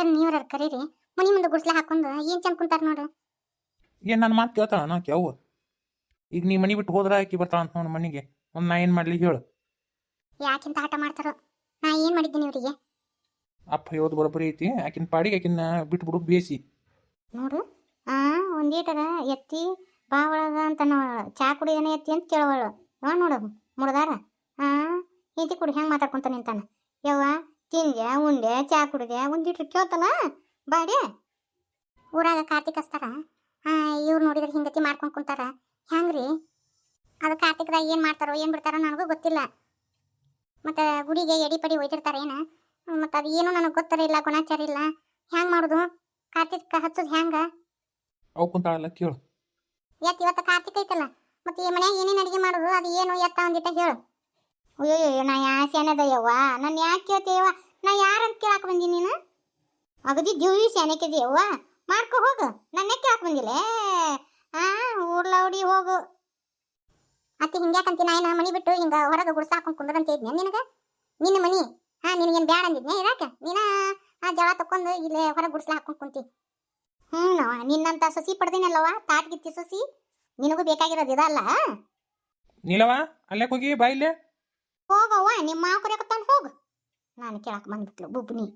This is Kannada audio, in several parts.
ಅತ್ತೆಯರ್ ನೀವ್ರ ಕರೀರಿ? ಮನಿ ಮುಂದೆ ಗುಡ್ಸ್ಲ ಹಾಕೊಂಡು ಏನ್ ಚಂದ ಕುಂತಾರ ನೋಡು. ಏನ್ ನನ್ನ ಮಾತು ಕೇಳ್ತಾಳ ನಾ ಕ್ಯಾವು ಈಗ ನೀ ಮನಿ ಬಿಟ್ಟು ಹೋದ್ರ ಆಕಿ ಬರ್ತಾಳ ಅಂತ ನೋಡು ಮನಿಗೆ. ಒಂದ್ ನಾ ಏನ್ ಮಾಡ್ಲಿ ಹೇಳು. ಯಾಕಿಂತ ಆಟ ಮಾಡ್ತಾರೋ? ನಾ ಏನ್ ಮಾಡಿದ್ದೀನಿ ಇವರಿಗೆ? ಅಪ್ಪ ಯೋದ್ ಬರೋಬ್ಬರಿ ಐತಿ. ಆಕಿನ ಪಾಡಿಗೆ ಆಕಿನ ಬಿಟ್ಟು ಬಿಡು ಬೇಸಿ. ನೋಡು ಆ ಒಂದೀಟರ ಎತ್ತಿ ಬಾ ಒಳಗ ಅಂತ ಚಾ ಕುಡಿದನ ಎತ್ತಿ ಅಂತ ಕೇಳವಳು. ಯಾವ ನೋಡು ಮುಡ್ದಾರ ಆ ಏತಿ ಕುಡಿ ಹೆಂಗ್ ಮಾತಾಡ್ಕೊಂತ ನಿಂತಾನ? ಯವ್ವ ತಿಂದೆ ಉಂಡೆ ಚಾ ಕುಡಿದೆ ಒಂದಿಟ್ರು ಕೇಳ್ತಾನ? ಬಾಡಿ ಊರಾಗ ಕಾರ್ತಿಕ್ ಹಚ್ತಾರ. ಆ ಇವ್ರು ನೋಡಿದ್ರೆ ಹಿಂಗತಿ ಮಾಡ್ಕೊಂಡ್ ಕುಂತಾರ. ಹೆಂಗ್ರಿ ಅದು ಕಾರ್ತಿಕ್ದಾಗ ಏನ್ ಮಾಡ್ತಾರೋ ಏನ್ ಬಿಡ್ತಾರೋ ನನಗೂ ಗೊತ್ತಿಲ್ಲ. ಮತ್ತೆ ಗುಡಿಗೆ ಎಡಿ ಪಡಿ ಒಯ್ದಿರ್ತಾರ ಏನ? ಮತ್ತೆ ಅದು ಏನು ನನಗೆ ಗೊತ್ತರ ಇಲ್ಲ ಗುಣಾಚಾರ ಇಲ್ಲ. ಹೆಂಗ್ ಮಾಡುದು? ಕಾರ್ತಿಕ್ ಹಚ್ಚೋದು ಹೆಂಗ ಅವು ಕುಂತಾಳಲ್ಲ ಕೇಳು. ಯಾಕೆ ಇವತ್ತು ಕಾರ್ತಿಕ್ ಐತಲ್ಲ ಮತ್ತೆ ಈ ಮನ್ಯಾಗ ಏನೇನು ಅಡಿಗೆ ಮಾಡೋದು ಅದು ಏನು ಎತ್ತ ಒಂದಿಟ್ಟ ಹೇಳು. ಅಯ್ಯೋ, ನಾ ಯಾ ಯವ್ವ ನಾನು ಯಾಕೆ ಕೇಳ್ತೇವ ನಾ ಯಾರಂತ ಕೇಳಾಕ ಬಂದಿ ನೀನು? ಅಗದಿ ಸ್ಯಾನಕ್ಕಿದಿ ಯವ್ವ ಮಾಡ್ಕೊ ಹೋಗು, ನನ್ನ ಕೇಳಾಕ ಬಂದಿಲ್ಲ. ಆ ಊರ್ಲೌಡಿ ಹೋಗು. ಅತ್ತಿ, ಹಿಂಗ್ಯಾಕಂತಿ ನಾ ಏನ ಮನಿ ಬಿಟ್ಟು ಹಿಂಗ ಹೊರಗೆ ಗುಡ್ಸ ಹಾಕೊಂಡ್ ಕುಂದ್ರಂತ ಇದ್ನೆ ನಿನಗೆ? ನಿನ್ನ ಮನಿ? ಹಾ ನಿನಗೇನು ಬ್ಯಾಡ ಅಂದಿದ್ನೆ ಇರಾಕ? ನೀನ ಆ ಜಳ ತಕೊಂಡು ಇಲ್ಲೇ ಹೊರಗೆ ಗುಡ್ಸ್ಲ ಹಾಕೊಂಡು ಕುಂತಿ. ಹ್ಞೂ ನವ ನಿನ್ನಂತ ಸಸಿ ಪಡ್ದಿನಲ್ಲವ ತಾಟ್ಗಿತ್ತಿ ಸಸಿ. ನಿನಗೂ ಬೇಕಾಗಿರೋದು ಇದಲ್ಲ ನೀಲವ ಅಲ್ಲೇ ಹೋಗಿ ಬಾ ಇಲ್ಲೇ. ಹೋಗವ್ವ ನಿಮ್ಮ ಮಾವ ಕರೆಯಕತ್ತಾನ ಹೋಗು. ನಾನು ಕೇಳಕ್ ಬಂದ್ಬಿಟ್ಲು ಬುಬ್ನಿ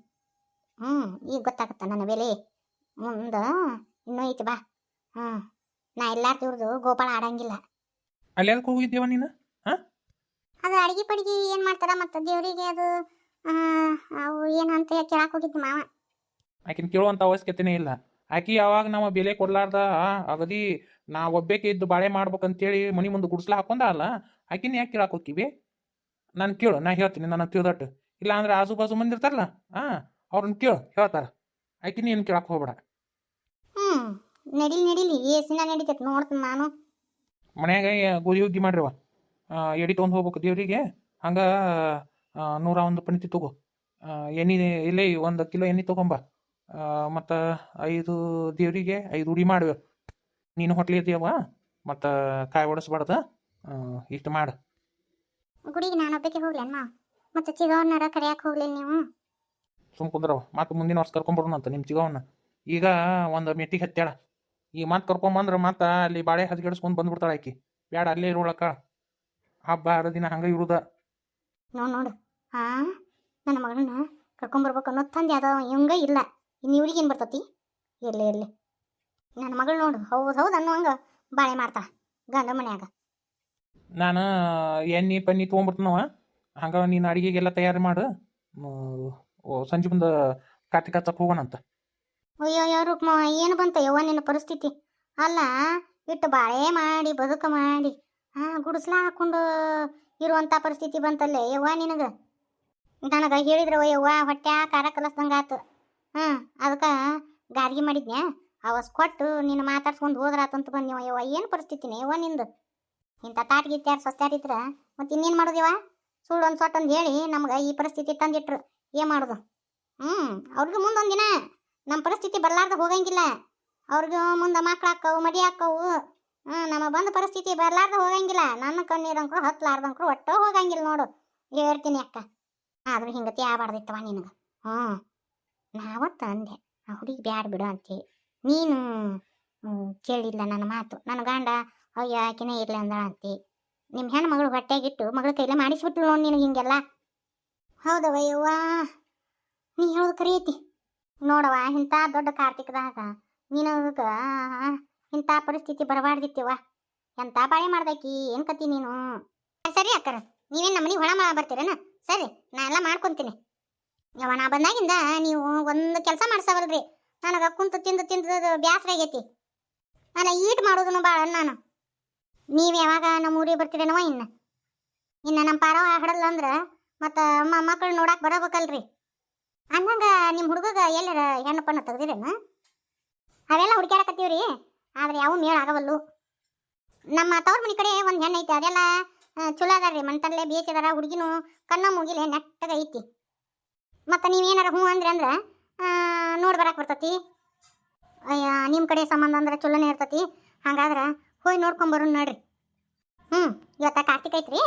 ಹ್ಞೂ ಈಗ ಗೊತ್ತಾಗತ್ತ ನನ್ನ ಬೆಲೆ. ಮುಂದೆ ಇನ್ನೂ ಐತಿ ಬಾ. ಹ್ಞೂ ನಾ ಎಲ್ಲಾರ ಇವ್ರದು ಗೋಪಾಳ ಆಡಂಗಿಲ್ಲ. ಅಲ್ಲಿ ಅದಕ್ಕೆ ಹೋಗಿದ್ದೇವ ನೀನು ಅದು ಅಡಿಗೆ ಪಡಿಗೆ ಏನು ಮಾಡ್ತಾರ ಮತ್ತು ದೇವರಿಗೆ ಅದು ಆ, ಅವು ಏನು ಅಂತ ಕೇಳಕ್ ಹೋಗಿದ್ದು ಮಾವ. ಆಕಿನ ಕೇಳುವಂಥ ಅವಶ್ಯಕತೆನೇ ಇಲ್ಲ. ಆಕಿ ಯಾವಾಗ ನಾವು ಬೆಲೆ ಕೊಡ್ಲಾರ್ದ ಅಗದಿ ನಾ ಒಬ್ಬೇಕೆ ಇದ್ದು ಬಾಳೆ ಮಾಡ್ಬೇಕಂತೇಳಿ ಮನಿ ಮುಂದೆ ಗುಡಿಸ್ಲ ಹಾಕೊಂಡ ಅಲ್ಲ ಆಕಿನ ಯಾಕೆ ಕೇಳಾಕ್ ಹೋಕ್ಕಿವಿ? ನಾನು ಕೇಳು ನಾ ಹೇಳ್ತೀನಿ ನನಗೆ ತಿಳಿದಟ್ಟು. ಇಲ್ಲ ಅಂದ್ರೆ ಆಜು ಬಾಜು ಮಂದಿ ಇರ್ತಾರಲ್ಲ ಹಾಂ ಅವ್ರನ್ನ ಕೇಳು ಹೇಳ್ತಾರ. ಆಯ್ತು ನೀನು ಕೇಳಕ್ಕೆ ಹೋಗ್ಬೇಡ. ಹ್ಞೂ ನಡಿಲಿ ನಡಿಲಿ ಏಸಿನ ನಡಿತೈತೆ ನೋಡ್ತೀನಿ ನಾನು. ಮನ್ಯಾಗ ಗೋಧಿ ಹುಗ್ಗಿ ಮಾಡ್ರಿವ. ಎಡಿ ತೊಗೊಂಡು ಹೋಗ್ಬೇಕು ದೇವರಿಗೆ. ಹಂಗೆ ನೂರ ಒಂದು ಪಣಿತಿ ತಗೋ. ಎಣ್ಣಿ ಎಣ್ಣೆ ಇಲ್ಲೇ ಒಂದು ಕಿಲೋ ಎಣ್ಣೆ ತೊಗೊಂಬ. ಮತ್ತು ಐದು ದೇವರಿಗೆ ಐದು ಉಡಿ ಮಾಡುವೆ. ನೀನು ಹೊಟ್ಲಿ ಇದೆಯವ ಮತ್ತು ಕಾಯಿ ಒಡಿಸ್ಬಾರ್ದು. ಇಷ್ಟು ಮಾಡು. ಗುಡಿಗೆ ನಾನು ಒಬ್ಬಕ್ಕೆ ಹೋಗ್ಲಿ ಅಮ್ಮ. ಮತ್ತು ಚಿಗವನ್ನರ ಕರೆಯಕ್ಕೆ ಹೋಗ್ಲಿಲ್ಲ ನೀವು. ಸುಮ್ ಕುಂದ್ರವ ಮತ್ತೆ ಮುಂದಿನ ವರ್ಷ ಕರ್ಕೊಂಬರೋಣ ಅಂತ ನಿಮ್ಮ ಚಿಗವನ್ನ ಈಗ ಒಂದು ಮೆಟ್ಟಿಗೆ ಹತ್ತಾಳ ಈ ಮತ್ತೆ ಕರ್ಕೊಂಬಂದ್ರೆ ಮತ್ತೆ ಅಲ್ಲಿ ಬಾಳೆ ಹದ್ಗೆಡ್ಸ್ಕೊಂಡು ಬಂದ್ಬಿಡ್ತಾಳೆ ಆಕಿ. ಬ್ಯಾಡ ಅಲ್ಲೇ ಇರೋಳಕ್ಕ. ಹಬ್ಬ ಹರಿದಿನ ಹಂಗೆ ಇರುದ. ನೋಡ್ ನೋಡು. ಹಾ ನನ್ನ ಮಗಳನ್ನ ಕರ್ಕೊಂಬರ್ಬೇಕು ಅನ್ನೋ ತಂದೆ ಅದ ಇವಂಗ ಇಲ್ಲ. ಇನ್ನು ಇವ್ರಿಗೆ ಏನು ಬರ್ತತಿ? ಇರ್ಲಿ ಇರ್ಲಿ. ನನ್ನ ಮಗಳು ನೋಡು ಹೌದು ಹೌದು ಹಂಗ ಬಾಳೆ ಮಾಡ್ತಾಳ ಗಂಡ ಮನ್ಯಾಗ. ನಾನು ಎಣ್ಣೆ ಪನ್ನಿ ತೊಗೊಂಬರ್ತೀನವ ಹಂಗ ನೀನು ಅಡಿಗೆಗೆಲ್ಲ ತಯಾರಿ ಮಾಡು. ಓ, ಸಂಜೆ ಮುಂದೆ ಕಾರ್ತಿಕ ಹಚ್ಚಕ್ಕೆ ಹೋಗೋಣಂತ. ಅಯ್ಯೋ ಅಯ್ಯೋ ಏನು ಬಂತ ಯವ್ವ ನಿನ್ನ ಪರಿಸ್ಥಿತಿ? ಅಲ್ಲ ಇಟ್ಟು ಬಾಳೆ ಮಾಡಿ ಬದುಕ ಮಾಡಿ ಹಾ ಗುಡಿಸ್ಲ ಹಾಕೊಂಡು ಇರುವಂಥ ಪರಿಸ್ಥಿತಿ ಬಂತಲ್ಲೇ ಯವ್ವ ನಿನಗೆ? ನನಗೆ ಹೇಳಿದ್ರವ ಯವ್ವ ಹೊಟ್ಟೆ ಖಾರ ಕಲಸ್ದಂಗೆ ಆತು. ಹಾಂ ಅದಕ್ಕೆ ಗಾರ್ಗಿ ಮಾಡಿದ್ನ್ಯಾ? ಅವಸ್ ಕೊಟ್ಟು ನೀನು ಮಾತಾಡ್ಸ್ಕೊಂಡು ಹೋದ್ರಾತಂತ ಬಂದ್ಯವ ಯವ್ವ. ಏನು ಪರಿಸ್ಥಿತಿನೇ ಯವ್ವ ನಿಂದು? ಇಂಥ ತಾಟ್ಗಿತ್ತು ಯಾರು ಸಸ್ತಾರಿದ್ರ ಮತ್ತೆ ಇನ್ನೇನು ಮಾಡೋದಿವ? ಸುಳ್ಳು ಒಂದು ಸೊಟ್ಟು ಒಂದು ಹೇಳಿ ನಮ್ಗೆ ಈ ಪರಿಸ್ಥಿತಿ ತಂದಿಟ್ರು. ಏನು ಮಾಡೋದು? ಹ್ಞೂ ಅವ್ರಿಗೂ ಮುಂದೊಂದು ದಿನ. ನಮ್ಮ ಪರಿಸ್ಥಿತಿ ಬರ್ಲಾರ್ದ ಹೋಗಂಗಿಲ್ಲ. ಅವ್ರಿಗೂ ಮುಂದೆ ಮಕ್ಳು ಹಾಕವು ಮಡಿ ಹಾಕವು ಹ್ಞೂ ನಮ್ಮ ಬಂದ ಪರಿಸ್ಥಿತಿ ಬರ್ಲಾರ್ದ ಹೋಗಂಗಿಲ್ಲ. ನನ್ನ ಕಣ್ಣೀರಂಕ್ರು ಹತ್ಲಾರ್ದಂಕ್ರು ಒಟ್ಟು ಹೋಗಂಗಿಲ್ಲ ನೋಡು. ಹೇಳ್ತೀನಿ ಅಕ್ಕ. ಆದರೂ ಹಿಂಗತಿ ಆಗ್ಬಾರ್ದಿತ್ತವ ನಿನಗೆ. ಹ್ಞೂ ನಾವತ್ತ ಅಂದೆ ಆ ಹುಡುಗಿ ಬ್ಯಾಡ ಬಿಡು ಅಂತೇಳಿ ನೀನು ಕೇಳಿಲ್ಲ ನನ್ನ ಮಾತು. ನನ್ನ ಗಂಡ ಅಯ್ಯ, ಆಕಿನೇ ಇರಲಿ ಅಂದಳ ಅಂತಿ. ನಿಮ್ಮ ಹೆಣ್ಣು ಮಗಳು ಹೊಟ್ಟೆಗಿಟ್ಟು ಮಗಳ ಕೈಲೇ ಮಾಡಿಸ್ಬಿಟ್ಟು ನೋಡಿ ನಿನಗೆ ಹಿಂಗೆಲ್ಲ. ಹೌದವ ಯವ್ವ? ನೀ ಹೇಳೋದು ಕರಿಯೈತಿ. ನೋಡವ್ವ, ಇಂಥ ದೊಡ್ಡ ಕಾರ್ತಿಕದಾಗ ನಿನಗ ಇಂಥ ಪರಿಸ್ಥಿತಿ ಬರಬಾರ್ದಿತ್ತಿವ ಎಂಥ ಬಾಳೆ ಮಾಡ್ದಾಕಿ, ಏನು ಕತಿ ನೀನು? ಸರಿ ಅಕ್ಕರ, ನೀವೇನು ನಮ್ಮನಿಗೆ ಹೊಳ ಮಾಡ ಬರ್ತೀರೇನ? ಸರಿ, ನಾ ಎಲ್ಲ ಮಾಡ್ಕೊಂತೀನಿ. ಯವ್ವ, ನಾ ಬಂದಾಗಿಂದ ನೀವು ಒಂದು ಕೆಲಸ ಮಾಡ್ಸವಲ್ರಿ. ನನಗೆ ಕುಂತು ತಿಂದು ತಿಂದು ಬ್ಯಾಸರ ಆಗೈತಿ ನಾನು ಈಟ್ ಮಾಡೋದನ್ನು ಭಾಳ ನಾನು. ನೀವು ಯಾವಾಗ ನಮ್ಮ ಊರಿಗೆ ಬರ್ತೀರೇನವ ಇನ್ನ? ಇನ್ನು ನಮ್ಮ ಪಾರವ ಹಡಲ್ಲ ಅಂದ್ರೆ, ಮತ್ತು ಮಕ್ಕಳು ನೋಡಕ್ಕೆ ಬರಬೇಕಲ್ರಿ. ಅಂದಂಗ ನಿಮ್ಮ ಹುಡುಗಗ ಎಲ್ಲರ ಹೆಣ್ಣು ಪಣ್ಣ ತೆಗ್ದಿರೇನ? ಅವೆಲ್ಲ ರೀ ಆದ್ರೆ ಯಾವ ಮೇಳ ಆಗವಲ್ಲು. ನಮ್ಮ ತವ್ರ ಮನೆ ಕಡೆ ಒಂದು ಹೆಣ್ಣು ಐತಿ, ಅದೆಲ್ಲ ಚಲೋ ಅದಾರ್ರಿ ಬೇಚ್ ಬೇಸಿದಾರ ಹುಡುಗಿನೂ ಕಣ್ಣ ಮುಗಿಲೆ ನೆಟ್ಟಗ ಐತಿ. ಮತ್ತು ನೀವೇನಾರ ಹ್ಞೂ ಅಂದ್ರೆ ಅಂದ್ರೆ ನೋಡಿ ಬರಕ್ಕೆ ಬರ್ತತಿ. ಅಯ್ಯ ನಿಮ್ಮ ಕಡೆ ಸಂಬಂಧ ಅಂದ್ರೆ ಚಲೋನೇ ಇರ್ತತಿ. ಹಂಗಾದ್ರೆ ಹೋಗಿ ನೋಡ್ಕೊಂಬರೋಣ ನೋಡ್ರಿ. ಹ್ಞೂ ಇವತ್ತ ಕಾರ್ತಿಕ ಐತ್ರಿ.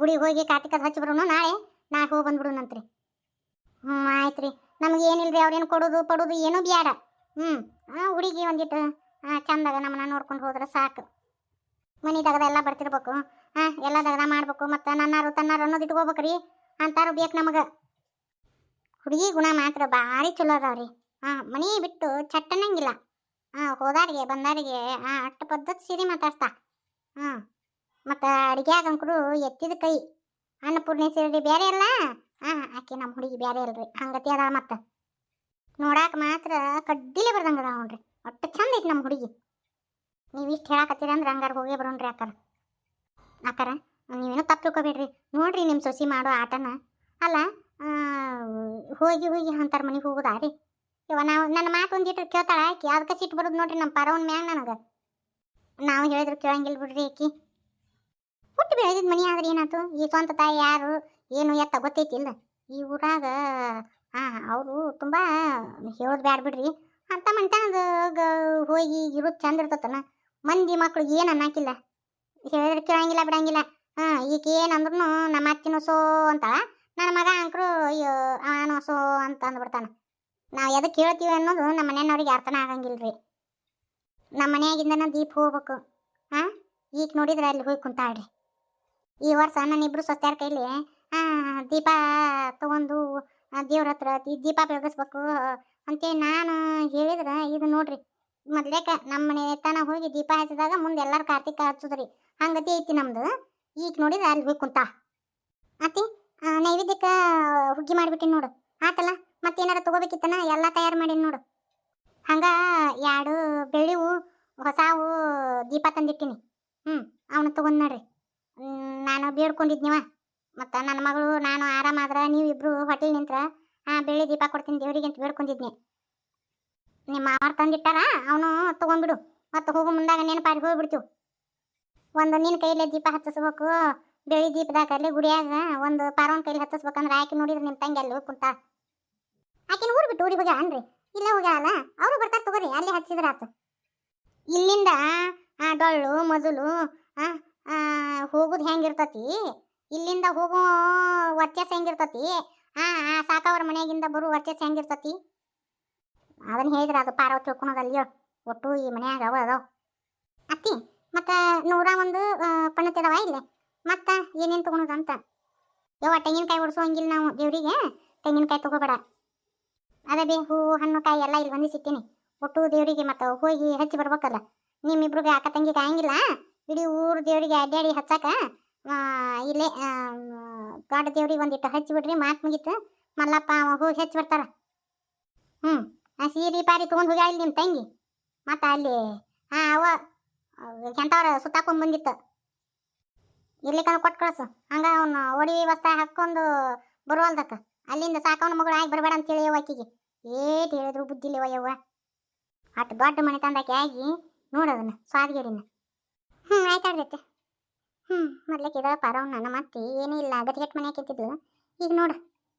ಗುಡಿಗೆ ಹೋಗಿ ಕಾರ್ತಿಕದ ಹಚ್ಚಿ ಬರೋಣ ನಾಳೆ. ನಾಳೆ ಹೋಗಿ ಬಂದ್ಬಿಡೋಣಂತ್ರಿ ಹ್ಞೂ ಆಯ್ತು ರೀ ನಮ್ಗೆ ಏನಿಲ್ರಿ, ಅವ್ರೇನು ಕೊಡೋದು ಪಡೋದು ಏನೂ ಬೇಡ ಹ್ಞೂ ಹುಡುಗಿ ಒಂದಿಟ್ಟು ಚಂದಾಗ ನಮ್ಮನ್ನ ನೋಡ್ಕೊಂಡು ಹೋದ್ರೆ ಸಾಕು. ಮನೆ ದಗದ ಎಲ್ಲ ಬರ್ತಿರ್ಬೇಕು. ಹಾಂ ಎಲ್ಲ ದಗದ ಮಾಡ್ಬೇಕು. ಮತ್ತು ನನ್ನಾರು ತನ್ನಾರು ಅನ್ನೋದು ಇಟ್ಕೋಬೇಕು ರೀ ಅಂತಾರು ಬೇಕು ನಮಗೆ. ಹುಡುಗಿ ಗುಣ ಮಾತ್ರ ಭಾರಿ ಚಲೋ ರೀ ಹಾಂ ಮನೆ ಬಿಟ್ಟು ಚಟ್ಟನಂಗಿಲ್ಲ. ಹಾಂ ಹೋದಾರಿಗೆ ಬಂದಾರಿಗೆ ಹಾಂ ಅಷ್ಟು ಪದ್ಧತಿ ಸೀರೆ ಮಾತಾಡ್ತಾ ಹಾಂ, ಮತ್ತು ಅಡುಗೆ ಅಂಕರು ಎತ್ತಿದ ಕೈ. ಅನ್ನಪೂರ್ಣೇಶ್ವರಿ ಬೇರೆ ಅಲ್ಲ? ಹಾಂ, ಆಕೆ ನಮ್ಮ ಹುಡುಗಿ ಬೇರೆ ಅಲ್ರಿ. ಹಂಗತಿ ಅದ ಮತ್ತೆ. ನೋಡಾಕ ಮಾತ್ರ ಕಡ್ಡಿಲೆ ಬರ್ದಂಗೆ ಅದಾವ ನೋಡ್ರಿ. ಒಟ್ಟು ಚಂದ ಐತಿ ನಮ್ಮ ಹುಡುಗಿ. ನೀವು ಇಷ್ಟು ಹೇಳಕತ್ತೀರ ಅಂದ್ರೆ ಹಂಗಾರೆ ಹೋಗೇ ಬರೋಣ್ರಿ ಅಕ್ಕಾರ ಅಕ್ಕಾರ ನೀವೇನೋ ತಪ್ಪು ತಿಳ್ಕೊಬೇಡ್ರಿ. ನೋಡ್ರಿ ನಿಮ್ಮ ಸೊಸಿ ಮಾಡೋ ಆಟನ. ಅಲ್ಲ ಹೋಗಿ ಹೋಗಿ ಅಂತಾರೆ ಮನೆಗೆ ಹೋಗೋದಾ ರೀ? ಇವ ನಾವು ನನ್ನ ಮಾತು ಒಂದಿಟ್ಟು ಕೇಳ್ತಾಳ ಆಕಿ ಅದಕ್ಕೆ ಸಿಟ್ಟು ಬರೋದು ನೋಡ್ರಿ ನಮ್ಮ ಪರವನ್ ಮ್ಯಾಗ ನನಗೆ. ನಾವು ಹೇಳಿದ್ರು ಕೇಳಂಗಿಲ್ಲ ಬಿಡ್ರಿ ಆಕಿ. ಹುಟ್ಟು ಬೆಳೆದಿದ್ ಮನಿ ಆದ್ರೆ ಏನಾಯ್ತು ಈ ಸ್ವಂತ ತಾಯಿ ಯಾರು? ಏನು ಎತ್ತ ಗೊತ್ತೈತಿಲ್ಲ ಈ ಊರಾಗ ಹಾಂ ಅವರು ತುಂಬ ಹೇಳೋದು ಬ್ಯಾಡ ಬಿಡ್ರಿ. ಅಂತ ಮಂಟನದ ಹೋಗಿ ಇರೋದು ಚಂದ ಇರ್ತತನ. ಮಂದಿ ಮಕ್ಳಿಗೆ ಏನು ಅನ್ನಕಿಲ್ಲ. ಹೇಳಿದ್ರೆ ಕೇಳಂಗಿಲ್ಲ, ಬಿಡಂಗಿಲ್ಲ. ಹಾಂ ಈಗ ಏನಂದ್ರೂ ನಮ್ಮ ಅತ್ತಿನೂ ಸೋ ಅಂತಾಳ. ನನ್ನ ಮಗ ಅಂಕರು, ಅಯ್ಯೋ ಅವನು ಸೋ ಅಂತ ಅಂದ್ಬಿಡ್ತಾನ. ನಾವು ಎದಕ್ಕೆ ಹೇಳ್ತೀವಿ ಅನ್ನೋದು ನಮ್ಮ ಮನೆಯವ್ರಿಗೆ ಅರ್ಥನ ಆಗಂಗಿಲ್ರಿ. ನಮ್ಮ ಮನೆಯಾಗಿಂದನ ದೀಪ ಹೋಗ್ಬೇಕು. ಹಾ ಈಗ ನೋಡಿದ್ರೆ ಅಲ್ಲಿ ಹೋಗಿ ಕುಂತಾಳ್ರಿ. ಈ ವರ್ಷ ನನ್ನ ಇಬ್ರು ಸ್ವತ್ಯಾರ ಕೈಲಿ ದೀಪ ತಗೊಂಡು ದೇವ್ರ ಹತ್ರ ದೀಪ ಬೆಳಗಿಸ್ಬೇಕು ಅಂತೇಳಿ ನಾನು ಹೇಳಿದ್ರೆ, ಇದು ನೋಡ್ರಿ. ಮೊದ್ಲೇಕ ನಮ್ಮ ಮನೆ ತನ ಹೋಗಿ ದೀಪ ಹಚ್ಚಿದಾಗ ಮುಂದೆ ಎಲ್ಲರೂ ಕಾರ್ತಿಕ ಹಚ್ಚುದ್ರಿ. ಹಂಗತಿ ಐತಿ ನಮ್ದು. ಈಗ ನೋಡಿದ್ರೆ ಅಲ್ಲಿ ಹೋಗಿ ಕುಂತ. ನೈವೇದ್ಯಕ್ಕ ನೈವೇದ್ಯಕ್ಕೆ ಹುಗ್ಗಿ ಮಾಡಿಬಿಟ್ಟಿನಿ ನೋಡು. ಆತಲ್ಲ? ಮತ್ತೇನಾರ ತಗೋಬೇಕಿತ್ತನ? ಎಲ್ಲ ತಯಾರು ಮಾಡೀನಿ ನೋಡು. ಹಂಗ ಎರಡು ಬೆಳ್ಳಿವು ಹೊಸಾವು ದೀಪ ತಂದಿಟ್ಟಿನಿ. ಹ್ಞೂ ಅವನು ತಗೊಂಡ್ ನೋಡ್ರಿ. ನಾನು ಬೇಡ್ಕೊಂಡಿದ್ನಿವ. ಮತ್ತು ನನ್ನ ಮಗಳು, ನಾನು ಆರಾಮಾದ್ರೆ ನೀವಿಬ್ರು ಹೋಟೆಲ್ ನಿಂತ್ರ, ಹಾಂ, ಬೆಳ್ಳಿ ದೀಪ ಕೊಡ್ತೀನಿ ದೇವರಿಗೆ ಅಂತ ಬೇಡ್ಕೊಂಡಿದ್ನಿ. ನಿಮ್ಮ ಅವ್ರು ತಂದಿಟ್ಟಾರ? ಅವನು ತಗೊಂಡ್ಬಿಡು. ಮತ್ತೆ ಹೋಗೋ ಮುಂದಾಗ ನೆನಪಾರಿ ಹೋಗ್ಬಿಡ್ತೀವಿ. ಒಂದು ನಿನ್ನ ಕೈಲೇ ದೀಪ ಹಚ್ಚಿಸ್ಬೇಕು. ಬೆಳ್ಳಿ ದೀಪದಾಗ ಅಲ್ಲಿ ಗುಡಿಯಾಗ ಒಂದು ಪಾರವನ್ ಕೈಲಿ ಹಚ್ಚಿಸ್ಬೇಕಂದ್ರೆ ಆಕೆ ನೋಡಿದ್ರೆ ನಿಮ್ಮ ತಂಗಿ ಅಲ್ಲಿ ಹೋಗಿ ಆಕಿನ ಊರ್ ಬಿಟ್ಟು ಊರಿಗೆ ಹೋಗ್ಯಾಳ ಅನ್ರಿ ಇಲ್ಲ ಹೋಗ್ಯಾಳಲ್ಲ, ಅವರು ಬರ್ತಾರೆ ತಗೋರಿ, ಅಲ್ಲಿ ಹಚ್ಚಿದ್ರ ಆತು. ಇಲ್ಲಿಂದ ಡೊಳ್ಳು ಮೊದಲು ಹೋಗುದು ಹೆಂಗಿರ್ತತಿ ಇಲ್ಲಿಂದ ಹೋಗೋ ವರ್ಚಸ್ ಹೆಂಗಿರ್ತತಿ ಆ ಸಾಕವ್ರ ಮನೆಯಾಗಿಂದ ಬರೋ ವರ್ಚಸ್ ಹೆಂಗಿರ್ತತಿ ಅದನ್ನ ಹೇಳಿದ್ರೆ ಅದು ಪಾರವ ತಿಳ್ಕೊಳೋದಲ್ಲಿ ಒಟ್ಟು ಈ ಮನ್ಯಾಗ ಅವ ಅದಾವ. ಅತ್ತಿ, ಮತ್ತು ನೂರ ಒಂದು ಪಣತಿ ಅದಾವ ಇಲ್ಲಿ? ಮತ್ತು ಏನೇನು ಅಂತ? ಯವ್ವ, ತೆಂಗಿನಕಾಯಿ ಹಂಗಿಲ್ಲ ನಾವು ದೇವರಿಗೆ. ತೆಂಗಿನಕಾಯಿ ತಗೋಬೇಡ. ಅದೇ ಹೂವು ಹಣ್ಣು, ಕಾಯಿ ಎಲ್ಲ ಇಲ್ಲಿ ಹೊಂದಿಸಿಟ್ಟಿನಿ ಒಟ್ಟು ದೇವರಿಗೆ ಮತ್ತು ಹೋಗಿ ಹಚ್ಚಿ ಬರ್ಬೇಕಲ್ಲ. ನಿಮ್ಮಿಬ್ರಿಗೆ ಅಕ್ಕ ತಂಗಿಗೆ ಆಗಂಗಿಲ್ಲ? ಇಡೀ ಊರು ದೇವರಿಗೆ ಅಡ್ಡಾಡಿ ಹಚ್ಚಾಕ ಇಲ್ಲೇ ಗಾಡ ದೇವ್ರಿಗೆ ಒಂದಿಟ್ಟು ಹಚ್ಚಿ ಬಿಡ್ರಿ, ಮಾತು ಮುಗೀತು. ಮಲ್ಲಪ್ಪ ಹೋಗಿ ಹಚ್ಚಿ ಬರ್ತಾರ. ಹ್ಞೂ ಆ ಸೀರೆ ಪಾರಿ ತೊಗೊಂಡು ಇಲ್ಲಿ ನಿಮ್ಮ ತಂಗಿ? ಮತ್ತು ಅಲ್ಲಿ, ಹಾಂ, ಅವ ಎಂಥವ್ರ ಸುತ್ತಾಕೊಂಡ್ ಬಂದಿತ್ತು? ಇರ್ಲಿಕ್ಕಂದ್ರೆ ಕೊಟ್ಟು ಕಳ್ಸು. ಹಂಗ ಅವನು ಒಡಿ ವಸ್ತ ಹಾಕ್ಕೊಂಡು ಬರುವಲ್ದಕ್ಕ? ಅಲ್ಲಿಂದ ಸಾಕವನ ಮಗಳು ಆಗಿ ಬರಬೇಡ ಅಂತ ಹೇಳಿ ಆಕಿಗೆ ಏಟ್ ಹೇಳಿದ್ರು ಬುದ್ಧಿ ಇಲ್ಲವ ಯವ್ವ. ಅಟ್ ದೊಡ್ಡ ಮನೆ ತಂದಕ್ಕೆ ಆಗಿ ನೋಡೋದನ್ನ ಸ್ವಾದಗಿರಿನ. ಹ್ಞೂ ಆಯ್ತಾಡ್ದೈತೆ ಹ್ಞೂ ಮೊದ್ಲಕ್ಕೆ ಇದ ಪಾರವ್ ನನ್ನ ಮತ್ತೆ ಏನೂ ಇಲ್ಲ ಗತಿಗೆಟ್ ಮನೆ ಹಾಕಿರ್ತಿದ್ಲು. ಈಗ ನೋಡು.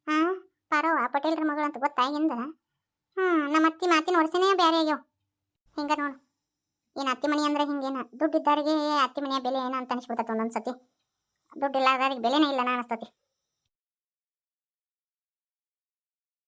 ಹಾಂ ಪಾರವ್ವ, ಪಟೇಲ್ರ ಮಗಳು ಅಂತ ಗೊತ್ತಾಗಿಂದ ಹ್ಞೂ ನಮ್ಮ ಅತ್ತಿ ಮಾತಿನ ವರ್ಷನೇ ಬೇರೆ ಆಗ್ಯಾವ. ಹಿಂಗ ನೋಡು. ಏನು ಅತ್ತಿ ಮನೆ ಅಂದ್ರೆ ಹಿಂಗೇನ ದುಡ್ಡು ಇದ್ದವರಿಗೆ ಅತ್ತಿ ಮನೆಯ ಬೆಲೆ ಏನ ಅಂತ ಅನಿಸ್ಬಿಡ್ತೈತೆ ಒಂದೊಂದು ಸತಿ ದುಡ್ಡು ಇಲ್ಲದವ್ರಿಗೆ ಬೆಲೆನೇ ಇಲ್ಲ ಅನಿಸ್ತತಿ